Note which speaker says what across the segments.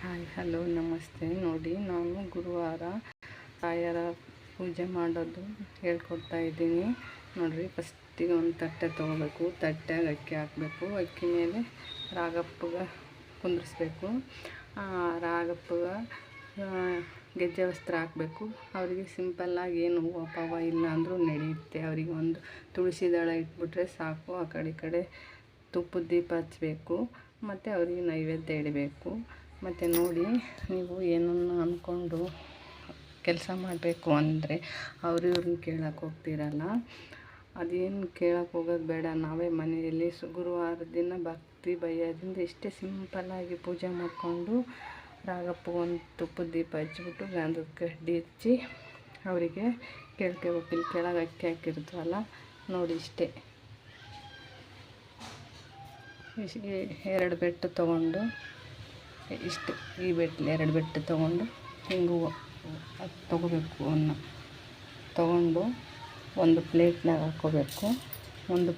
Speaker 1: Hi, hello, ನಮಸ್ತೆ. ನೋಡಿ, ನಾನು ಗುರುವಾರ ತಾಯರ ಪೂಜೆ ಮಾಡೋದು ಹೇಳ್ಕೊಡ್ತಾ ಇದ್ದೀನಿ. ನೋಡಿರಿ ಫಸ್ಟಿಗೆ ಒಂದು ತಟ್ಟೆ ತೊಗೋಬೇಕು. ತಟ್ಟೆಗೆ ಅಕ್ಕಿ ಹಾಕಬೇಕು. ಅಕ್ಕಿ ಮೇಲೆ ರಾಗಪ್ಪಗ ಕುಂದಿರಿಸ್ಬೇಕು. ರಾಗಪ್ಪಗ ಗೆಜ್ಜೆ ವಸ್ತ್ರ ಹಾಕಬೇಕು. ಅವರಿಗೆ ಸಿಂಪಲ್ಲಾಗಿ ಏನು ಹೂವು ಪಾವ ಇಲ್ಲ ಅಂದರೂ ನಡೆಯುತ್ತೆ ಅವರಿಗೆ ಒಂದು ತುಳಸಿ ದಳ ಇಟ್ಬಿಟ್ರೆ ಸಾಕು. ಆ ಕಡೆ, ಈ ಕಡೆ ತುಪ್ಪದ ದೀಪ ಹಚ್ಚಬೇಕು ಮತ್ತು ಅವರಿಗೆ ನೈವೇದ್ಯ ಇಡಬೇಕು. ಮತ್ತು ನೋಡಿ ನೀವು ಏನನ್ನು ಅಂದ್ಕೊಂಡು ಕೆಲಸ ಮಾಡಬೇಕು ಅಂದರೆ ಅವ್ರು ಇವ್ರನ್ನ ಕೇಳಕ್ಕೆ ಹೋಗ್ತಿರಲ್ಲ. ಅದೇನು ಕೇಳಕ್ಕೆ ಹೋಗೋದು ಬೇಡ. ನಾವೇ ಮನೆಯಲ್ಲಿ ಸು ಗುರುವಾರ ದಿನ ಭಕ್ತಿ ಭಯದಿಂದ ಇಷ್ಟೇ ಸಿಂಪಲ್ಲಾಗಿ ಪೂಜೆ ಮಾಡಿಕೊಂಡು ರಾಗಪ್ಪ ಒಂದು ತುಪ್ಪದ ದೀಪ ಹಚ್ಚಿಬಿಟ್ಟು ಗಂಧದ ಕಡ್ಡಿ ಹಚ್ಚಿ ಅವರಿಗೆ ಕೇಳ್ಕೋಬೇಕು ಇಲ್ಲಿ ಕೆಳಗೆ ಅಕ್ಕಿ ಹಾಕಿರ್ತೀವಲ್ಲ ನೋಡಿ ಇಷ್ಟು. ಎರಡು ಬೆಟ್ಟು ತೊಗೊಂಡು ಇಷ್ಟು ಈ ಬೆಟ್ಟು ಎರಡು ಬೆಟ್ಟು ತೊಗೊಂಡು ಹಿಂಗೆ ತೊಗೋಬೇಕು ಅನ್ನ. ತೊಗೊಂಡು ಒಂದು ಪ್ಲೇಟ್ನಾಗ ಹಾಕ್ಕೋಬೇಕು. ಒಂದು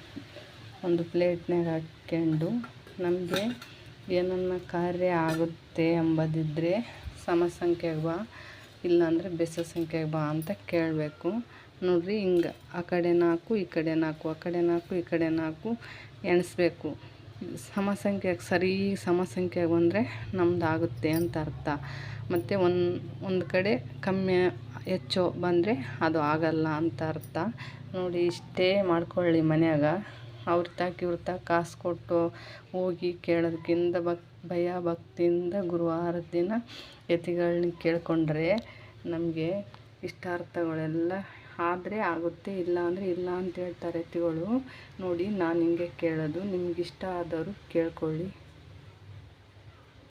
Speaker 1: ಒಂದು ಪ್ಲೇಟ್ನಾಗ ಹಾಕ್ಕೊಂಡು ನಮಗೆ ಏನನ್ನ ಕಾರ್ಯ ಆಗುತ್ತೆ ಎಂಬುದಿದ್ದರೆ ಸಮ ಸಂಖ್ಯೆಗೆ ಬಾ, ಇಲ್ಲಾಂದರೆ ಬೆಸ ಸಂಖ್ಯೆಗೆ ಬಾ ಅಂತ ಕೇಳಬೇಕು. ನೋಡ್ರಿ ಹಿಂಗೆ ಆ ಕಡೆ ನಾಲ್ಕು ಈ ಕಡೆ ನಾಲ್ಕು ಆ ಕಡೆ ನಾಲ್ಕು ಈ ಕಡೆ ನಾಲ್ಕು ಎಣಿಸ್ಬೇಕು. ಸಮ ಸಂಖ್ಯೆಗೆ ಸರಿ ಸಮ ಬಂದರೆ ನಮ್ದು ಆಗುತ್ತೆ ಅಂತ ಅರ್ಥ. ಮತ್ತು ಒಂದು ಒಂದು ಕಡೆ ಕಮ್ಮಿ, ಹೆಚ್ಚು ಬಂದರೆ ಅದು ಆಗಲ್ಲ ಅಂತ ಅರ್ಥ. ನೋಡಿ, ಇಷ್ಟೇ ಮಾಡ್ಕೊಳ್ಳಿ ಮನ್ಯಾಗ. ಅವ್ರ ತಾಕ ಇವ್ರ ತಾಕ ಕಾಸು ಕೊಟ್ಟು ಹೋಗಿ ಕೇಳೋದಕ್ಕಿಂತ ಭಕ್, ಭಯ ಭಕ್ತಿಯಿಂದ ಗುರುವಾರ ದಿನ ಯತಿಗಳನ್ನ ಕೇಳಿಕೊಂಡ್ರೆ ನಮಗೆ ಇಷ್ಟಾರ್ಥಗಳೆಲ್ಲ ಆದರೆ ಆಗುತ್ತೆ, ಇಲ್ಲ ಅಂದರೆ ಇಲ್ಲ ಅಂತ ಹೇಳ್ತಾರೆ ತಿಗಳು ನೋಡಿ, ನಾನು ಹಿಂಗೆ ಕೇಳೋದು ನಿಮ್ಗೆ ಇಷ್ಟ ಆದವರು ಕೇಳ್ಕೊಳ್ಳಿ.